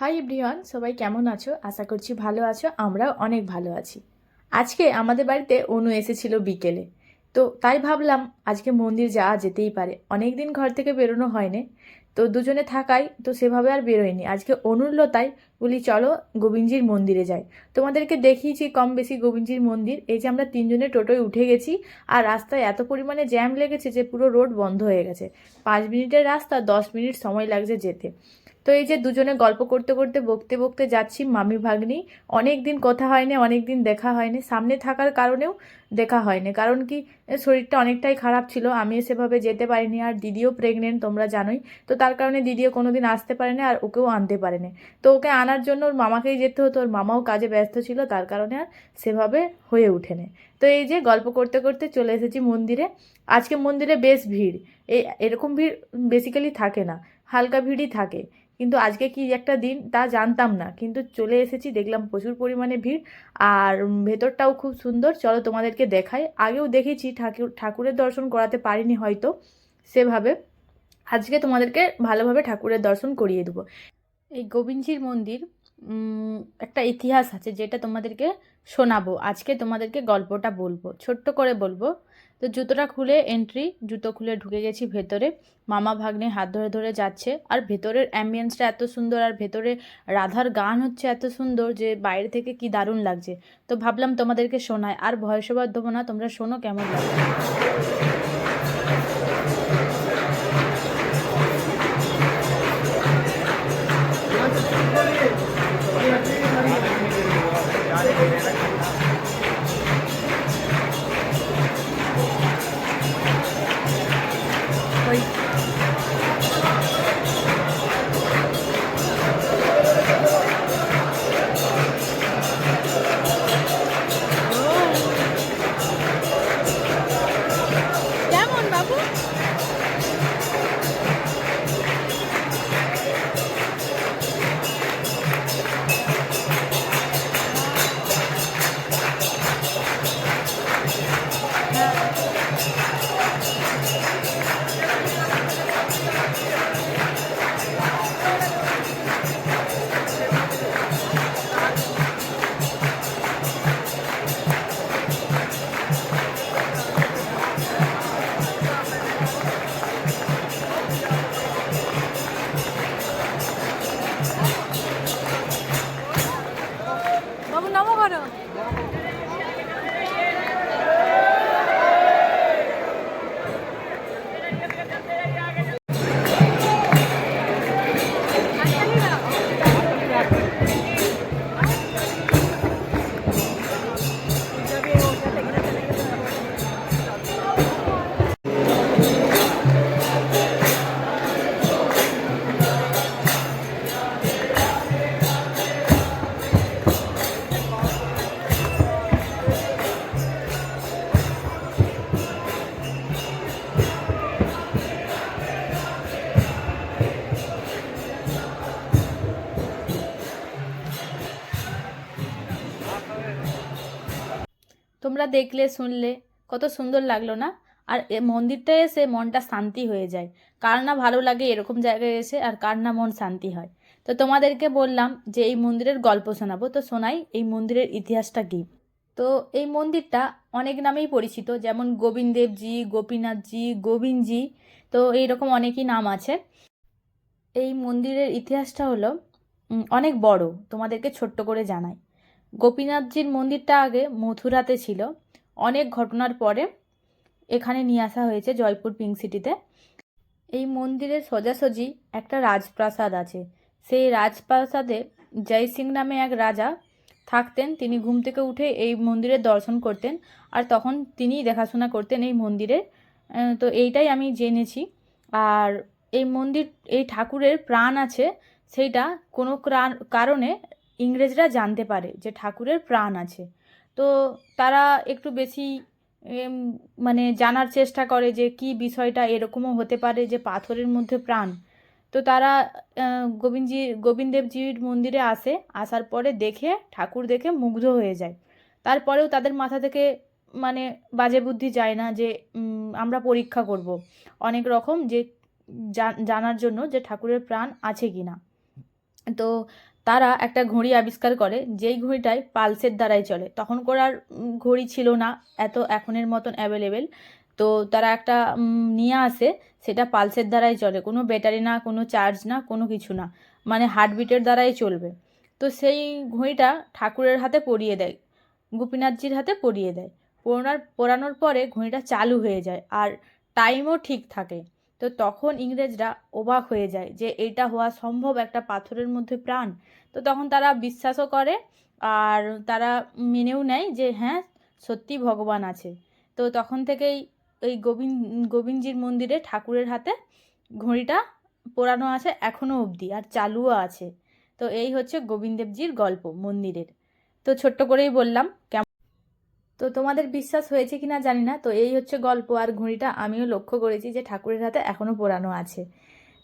Hi everyone সবাই কেমন আছো? আশা করছি ভালো আছো। আমরাও অনেক ভালো আছি। আজকে আমাদের বাড়িতে অনু এসেছিল বিকেলে। তো তাই ভাবলাম, আজকে মন্দির যাওয়া যেতেই পারে। অনেক দিন ঘর থেকে বেরোনো হয়নি। তো দুজনে থাকাই তো সেভাবে আর বেরোয়নি। আজকে অনুল্লতাই বলি, চলো গোবিন্দজির মন্দিরে যাই। তোমাদেরকে দেখিয়েছি কম বেশি গোবিন্দজির মন্দির। এই যে আমরা তিনজনে টোটোয় উঠে গেছি আর রাস্তায় এত পরিমাণে জ্যাম লেগেছে যে পুরো রোড বন্ধ হয়ে গেছে। পাঁচ মিনিটের রাস্তা, দশ মিনিট সময় লাগছে যেতে। তো এই যে দুজনে গল্প করতে করতে, বকতে বকতে যাচ্ছি মামি ভাগ্নি। অনেক দিন কথা হয়নি অনেক দিন দেখা হয়নি। সামনে থাকার কারণেও দেখা হয়নি। কারণ কি, শরীরটা অনেকটাই খারাপ ছিল। আমি সেভাবে যেতে পারিনি আর দিদিও প্রেগনেন্ট তোমরা জানোই। তো তার কারণে দিদিও কোনো দিন আসতে পারেনি আর ওকেও আনতে পারেনি। তো ওকে আনার জন্য ওর মামাকেই যেতে হতো। ওর মামাও কাজে ব্যস্ত ছিল, তার কারণে আর সেভাবে হয়ে ওঠেনি। তো এই যে গল্প করতে করতে চলে এসেছি মন্দিরে। আজকে মন্দিরে বেশ ভিড়। এই এরকম ভিড় বেসিক্যালি থাকে না। হালকা ভিড়ই থাকে। কিন্তু আজকে কি একটা দিন তা জানতাম না। কিন্তু চলে এসেছি, দেখলাম প্রচুর পরিমাণে ভিড় আর ভেতরটাও খুব সুন্দর। চলো তোমাদেরকে দেখাই। আগেও দেখেছি, ঠাকুর, ঠাকুরের দর্শন করাতে পারিনি হয়তো সেভাবে। আজকে তোমাদেরকে ভালোভাবে ঠাকুরের দর্শন করিয়ে দেবো। এই গোবিন্দজির মন্দির একটা ইতিহাস আছে যেটা তোমাদেরকে শোনাবো। আজকে তোমাদেরকে গল্পটা বলব, ছোট্ট করে বলব। তো জুতোটা খুলে এন্ট্রি জুতো খুলে ঢুকে গেছি ভেতরে। মামা ভাগ্নে হাত ধরে ধরে যাচ্ছে। আর ভেতরের অ্যাম্বিয়েন্সটা এত সুন্দর, আর ভেতরে রাধার গান হচ্ছে এত সুন্দর যে বাইরে থেকে কি দারুণ লাগছে। তো ভাবলাম তোমাদেরকে শোনায় আর ভয়েস ওভার দেবো না, তোমরা শোনো কেমন লাগে তোমরা দেখলে, শুনলে, কত সুন্দর লাগল না? আর মন্দিরটা এসে মনটা শান্তি হয়ে যায়। কার না ভালো লাগে এরকম জায়গায় এসে আর কার না মন শান্তি হয়? তো তোমাদেরকে বললাম যে এই মন্দিরের গল্প শোনাবো। তো শোনাই, এই মন্দিরের ইতিহাসটা কী? তো এই মন্দিরটা অনেক নামেই পরিচিত, যেমন গোবিন্দদেবজি, গোপীনাথজি, গোবিন্দজি, তো এইরকম অনেকই নাম আছে। এই মন্দিরের ইতিহাসটা হলো অনেক বড়। তোমাদেরকে ছোট্ট করে জানাই। গোপীনাথজির মন্দিরটা আগে মথুরাতে ছিল। অনেক ঘটনার পরে এখানে নিয়ে আসা হয়েছে জয়পুর পিঙ্ক সিটিতে। এই মন্দিরের সোজাসুজি একটা রাজপ্রাসাদ আছে। সেই রাজপ্রাসাদে জয় সিং নামে এক রাজা থাকতেন। তিনি ঘুম থেকে উঠে এই মন্দিরের দর্শন করতেন আর তখন তিনিই দেখাশোনা করতেন এই মন্দিরের তো এইটাই আমি জেনেছি। আর এই মন্দির, এই ঠাকুরের প্রাণ আছে, সেইটা কোনো ক্রা- কারণে ইংরেজরা জানতে পারে যে ঠাকুরের প্রাণ আছে। তো তারা একটু বেশি মানে জানার চেষ্টা করে যে কি বিষয়টা এরকমও হতে পারে যে পাথরের মধ্যে প্রাণ। তো তারা গোবিন্দজি, গোবিন্দদেবজির মন্দিরে আসে, আসার পরে দেখে, ঠাকুর দেখে মুগ্ধ হয়ে যায়। তারপরেও তাদের মাথা থেকে মানে বাজে বুদ্ধি যায় না যে আমরা পরীক্ষা করব। অনেক রকম যে জানার জন্য যে ঠাকুরের প্রাণ আছে কি না তো তারা একটা ঘড়ি আবিষ্কার করে, যেই ঘড়িটায় পালসের দ্বারাই চলে। তখন করে আর ঘড়ি ছিল না, এত এখনের মতন অ্যাভেলেবেল তো তারা একটা নিয়ে আসে, সেটা পালসের দ্বারাই চলে। কোনো ব্যাটারি না, কোনো চার্জ না, কোনো কিছু না। মানে হার্টবিটের দ্বারাই চলবে। তো সেই ঘড়িটা ঠাকুরের হাতে পরিয়ে দেয়, গোপীনাথজির হাতে পরিয়ে দেয়। পরানোর পরানোর পরে ঘড়িটা চালু হয়ে যায়, আর টাইমও ঠিক থাকে। তো তখন ইংরেজরা অবাক হয়ে যায় যে এটা হওয়া সম্ভব একটা পাথরের মধ্যে প্রাণ। তো তখন তারা বিশ্বাসও করে আর তারা মেনেও নেয় যে হ্যাঁ সত্যি ভগবান আছে। তো তখন থেকেই ওই গোবিন্দ গোবিন্দজির মন্দিরে ঠাকুরের হাতে ঘড়িটা পোড়ানো আছে এখনও অবধি আর চালুও আছে। তো এই হচ্ছে গোবিন্দদেবজির গল্প মন্দিরের। তো ছোট্ট করেই বললাম, কেমন তো তোমাদের বিশ্বাস হয়েছে কি না জানি না, তো এই হচ্ছে গল্প। আর ঘুড়িটা আমিও লক্ষ্য করেছি যে ঠাকুরের হাতে এখনও পোড়ানো আছে।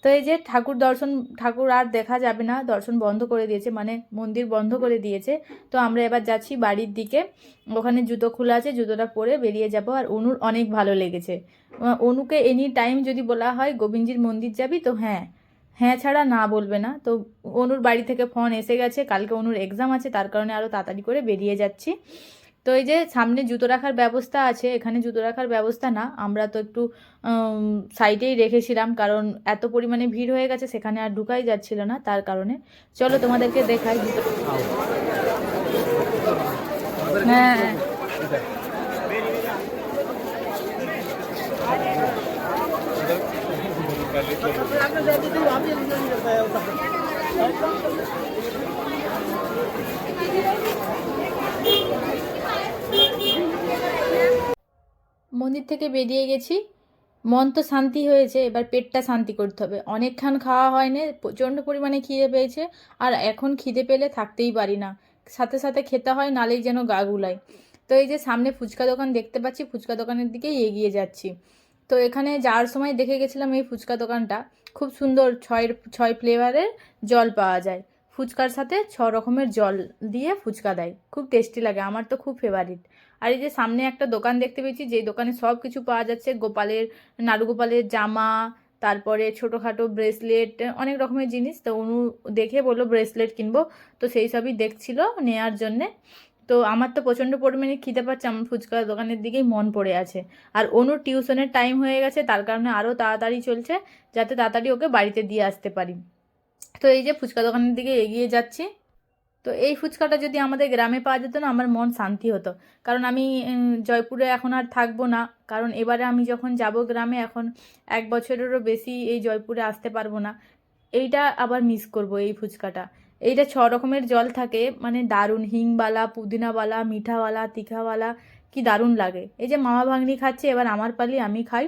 তো এই যে ঠাকুর দর্শন, ঠাকুর আর দেখা যাবে না, দর্শন বন্ধ করে দিয়েছে মানে মন্দির বন্ধ করে দিয়েছে। তো আমরা এবার যাচ্ছি বাড়ির দিকে, ওখানে জুতো খোলা আছে, জুতোটা পরে বেরিয়ে যাব। আর অনুর অনেক ভালো লেগেছে। অনুকে এনি টাইম যদি বলা হয়, গোবিন্দজির মন্দির যাবি? তো হ্যাঁ। হ্যাঁ ছাড়া না বলবে না। তো অনুর বাড়ি থেকে ফোন এসে গেছে, কালকে অনুর এক্সাম আছে, তার কারণে আরও তাড়াতাড়ি করে বেরিয়ে যাচ্ছি। তো এই যে সামনে জুতো রাখার ব্যবস্থা আছে এখানে জুতো রাখার ব্যবস্থা না আমরা তো একটু সাইডেই রেখেছিলাম কারণ এত পরিমাণে ভিড় হয়ে গেছে সেখানে আর ঢুকাই যাচ্ছিল না তার কারণে। চলো তোমাদেরকে দেখাই জুতো। হ্যাঁ মন্দির থেকে বেরিয়ে গেছি। মন তো শান্তি হয়েছে, এবার পেটটা শান্তি করতে হবে। অনেকক্ষণ খাওয়া হয়নি, প্রচণ্ড পরিমাণে খিদে পেয়েছে, আর এখন খিদে পেলে থাকতেই পারি না। সাথে সাথে খেতে হয়, নালেই যেন গা গুলায়। তো এই যে সামনে ফুচকা দোকান দেখতে পাচ্ছি, ফুচকা দোকানের দিকেই এগিয়ে যাচ্ছি। তো এখানে যাওয়ার সময় দেখে গেছিলাম এই ফুচকা দোকানটা। খুব সুন্দর ছয় ছয় ফ্লেভারের জল পাওয়া যায়। ফুচকার সাথে ছ রকমের জল দিয়ে ফুচকা দেয়। খুব টেস্টি লাগে, আমার তো খুব ফেভারিট। আর এই যে সামনে একটা দোকান দেখতে পেয়েছি, যেই দোকানে সব কিছু পাওয়া যাচ্ছে। গোপালের, নাড়ুগোপালের জামা, তারপরে ছোটোখাটো ব্রেসলেট, অনেক রকমের জিনিস। তো অনু দেখে বলল, ব্রেসলেট কিনবো। তো সেই সবই দেখছিল নেয়ার জন্যে। তো আমার তো প্রচণ্ড পরিমাণে খিদে পাচ্ছে, আমার ফুচকা দোকানের দিকেই মন পড়ে আছে। আর অনুর টিউশনের টাইম হয়ে গেছে, তার কারণে আরও তাড়াতাড়ি চলছে, যাতে তাড়াতাড়ি ওকে বাড়িতে দিয়ে আসতে পারি। তো এই যে ফুচকা দোকানের দিকে এগিয়ে যাচ্ছি। তো এই ফুচকাটা যদি আমাদের গ্রামে পাওয়া যেত না, আমার মন শান্তি হতো। কারণ আমি জয়পুরে এখন আর থাকব না। কারণ এবারে আমি যখন যাব গ্রামে, এখন এক বছরেরও বেশি এই জয়পুরে আসতে পারব না। এইটা আবার মিস করব এই ফুচকাটা। এইটা ছ রকমের জল থাকে মানে দারুণ। হিংবালা পুদিনাওয়ালা মিঠাওয়ালা, তিখাওয়ালা, কি দারুণ লাগে। এই যে মামা ভাগ্নি খাচ্ছে, এবার আমার পালি আমি খাই।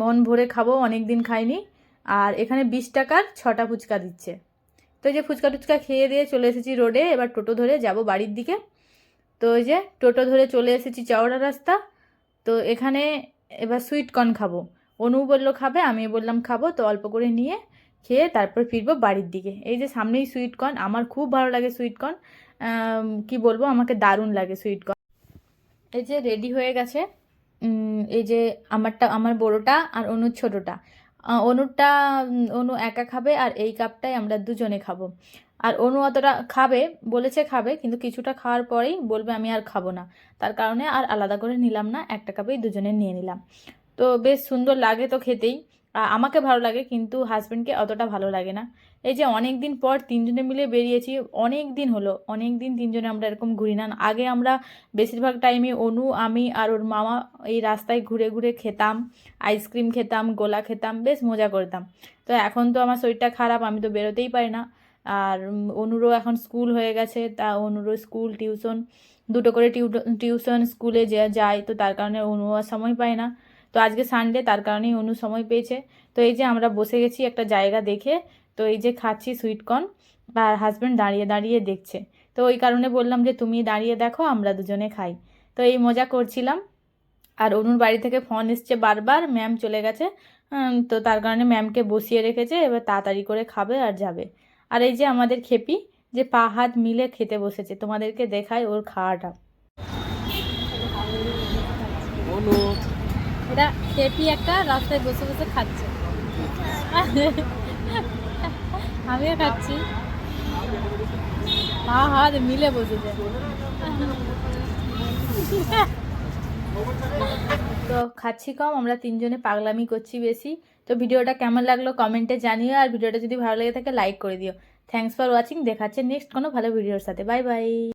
মন ভরে খাব অনেক দিন খাইনি। আর এখানে বিশ টাকার ছটা ফুচকা দিচ্ছে। তো যে ফুচকা টুচকা খেয়ে দিয়ে চলে এসেছি রোডে, এবার টোটো ধরে যাব বাড়ির দিকে। তো ওই যে টোটো ধরে চলে এসেছি চওড়া রাস্তা। তো এখানে এবার সুইট কর্ন খাব। অনু বলল, খাবে? আমি বললাম, খাব। তো অল্প করে নিয়ে খেয়ে তারপর ফিরবো বাড়ির দিকে। এই যে সামনেই সুইট কর্ন, আমার খুব ভালো লাগে সুইট কর্ন। কি বলব, আমাকে দারুণ লাগে সুইট কর্ন। এই যে রেডি হয়ে গেছে। এই যে আমারটা, আমার বড়োটা আর অনুর ছোটোটা। অনুরটা অনু একা খাবে আর এই কাপটাই আমরা দুজনে খাব। আর অনু অতটা খাবে, বলেছে খাবে, কিন্তু কিছুটা খাওয়ার পরেই বলবে আমি আর খাব না। তার কারণে আর আলাদা করে নিলাম না, একটা কাপেই দুজনে নিয়ে নিলাম। তো বেশ সুন্দর লাগে তো খেতেই। আমাকে ভালো লাগে, কিন্তু হাজব্যান্ডকে অতটা ভালো লাগে না। এই যে অনেক দিন পর তিনজনে মিলে বেরিয়েছি অনেক দিন হলো অনেক দিন তিনজনে আমরা এরকম ঘুরি না। আগে আমরা বেশিরভাগ টাইমে অনু, আমি আর ওর মামা এই রাস্তায় ঘুরে ঘুরে খেতাম আইসক্রিম খেতাম, গোলা খেতাম, বেশ মজা করতাম। তো এখন তো আমার শরীরটা খারাপ, আমি তো বেরোতেই পারি না। আর অনুরও এখন স্কুল হয়ে গেছে, তা অনুরও স্কুল টিউশন দুটো করে টিউশন স্কুলে যে যায়, তো তার কারণে অনু আর সময় পায় না। তো আজকে সানডে তার কারণেই অনু সময় পেয়েছে। তো এই যে আমরা বসে গেছি একটা জায়গা দেখে তো এই যে খাচ্ছি সুইটকর্ন আর হাজব্যান্ড দাঁড়িয়ে দাঁড়িয়ে দেখছে। তো ওই কারণে বললাম যে তুমি দাঁড়িয়ে দেখো আমরা দুজনে খাই। তো এই মজা করছিলাম। আর অনুর বাড়ি থেকে ফোন এসছে বারবার ম্যাম চলে গেছে। তো তার কারণে ম্যামকে বসিয়ে রেখেছে এবার তাড়াতাড়ি করে খাবে আর যাবে। আর এই যে আমাদের খেপি যে পা হাত মিলে খেতে বসেছে তোমাদেরকে দেখায় ওর খাওয়াটা। এটা খেপি একটা রাস্তায় বসে বসে খাচ্ছে। আমিও খাচ্ছি। পা হাত মিলে বসেছে। তো খাচ্ছি কম, আমরা তিনজনে পাগলামি করছি বেশি। তো ভিডিওটা কেমন লাগল কমেন্টে জানিও, আর ভিডিওটা যদি ভালো লেগে থাকে লাইক করে দিও। থ্যাংকস ফর ওয়াচিং দেখাচ্ছে নেক্সট কোনো ভালো ভিডিওর সাথে। Bye bye